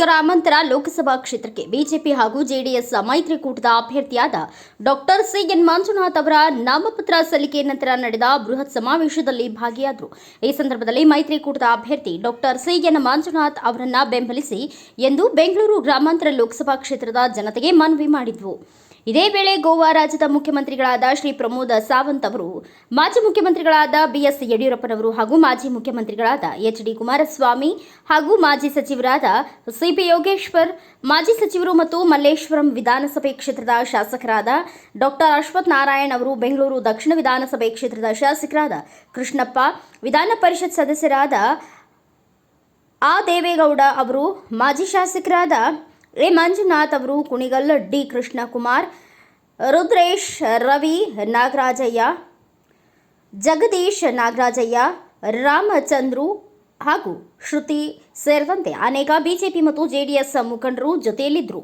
ಗ್ರಾಮಾಂತರ ಲೋಕಸಭಾ ಕ್ಷೇತ್ರಕ್ಕೆ ಬಿಜೆಪಿ ಹಾಗೂ ಜೆಡಿಎಸ್ ಮೈತ್ರಿಕೂಟದ ಅಭ್ಯರ್ಥಿಯಾದ ಡಾಕ್ಟರ್ ಸಿ ಎನ್ ಮಂಜುನಾಥ್ ಅವರ ನಾಮಪತ್ರ ಸಲ್ಲಿಕೆ ನಂತರ ನಡೆದ ಬೃಹತ್ ಸಮಾವೇಶದಲ್ಲಿ ಭಾಗಿಯಾದರು. ಈ ಸಂದರ್ಭದಲ್ಲಿ ಮೈತ್ರಿಕೂಟದ ಅಭ್ಯರ್ಥಿ ಡಾಕ್ಟರ್ ಸಿ ಎನ್ ಮಂಜುನಾಥ್ ಅವರನ್ನ ಬೆಂಬಲಿಸಿ ಎಂದು ಬೆಂಗಳೂರು ಗ್ರಾಮಾಂತರ ಲೋಕಸಭಾ ಕ್ಷೇತ್ರದ ಜನತೆಗೆ ಮನವಿ ಮಾಡಿದ್ವು ಇದೇ ವೇಳೆ ಗೋವಾ ರಾಜ್ಯದ ಮುಖ್ಯಮಂತ್ರಿಗಳಾದ ಶ್ರೀ ಪ್ರಮೋದ್ ಸಾವಂತ್ ಅವರು, ಮಾಜಿ ಮುಖ್ಯಮಂತ್ರಿಗಳಾದ ಬಿಎಸ್ ಯಡಿಯೂರಪ್ಪನವರು ಹಾಗೂ ಮಾಜಿ ಮುಖ್ಯಮಂತ್ರಿಗಳಾದ ಎಚ್ ಡಿ ಕುಮಾರಸ್ವಾಮಿ ಹಾಗೂ ಮಾಜಿ ಸಚಿವರಾದ ಸಿಪಿ ಯೋಗೇಶ್ವರ್, ಮಾಜಿ ಸಚಿವರು ಮತ್ತು ಮಲ್ಲೇಶ್ವರಂ ವಿಧಾನಸಭೆ ಕ್ಷೇತ್ರದ ಶಾಸಕರಾದ ಡಾಕ್ಟರ್ ಅಶ್ವಥ್ ನಾರಾಯಣ್ ಅವರು, ಬೆಂಗಳೂರು ದಕ್ಷಿಣ ವಿಧಾನಸಭೆ ಕ್ಷೇತ್ರದ ಶಾಸಕರಾದ ಕೃಷ್ಣಪ್ಪ, ವಿಧಾನ ಪರಿಷತ್ ಸದಸ್ಯರಾದ ಆ ದೇವೇಗೌಡ ಅವರು, ಮಾಜಿ ಶಾಸಕರಾದ ಎ. ಮಂಜುನಾಥ್ ಅವರು ಕುಣಿಗಲ್, ಡಿ. ಕೃಷ್ಣಕುಮಾರ್, ರುದ್ರೇಶ್ ರವಿ ನಾಗರಾಜಯ್ಯ, ಜಗದೀಶ್ ನಾಗರಾಜಯ್ಯ, ರಾಮಚಂದ್ರು ಹಾಗೂ ಶ್ರುತಿ ಸೇರಿದಂತೆ ಅನೇಕ ಬಿಜೆಪಿ ಮತ್ತು ಜೆಡಿಎಸ್ ಮುಖಂಡರು ಜೊತೆಯಲ್ಲಿದ್ದರು.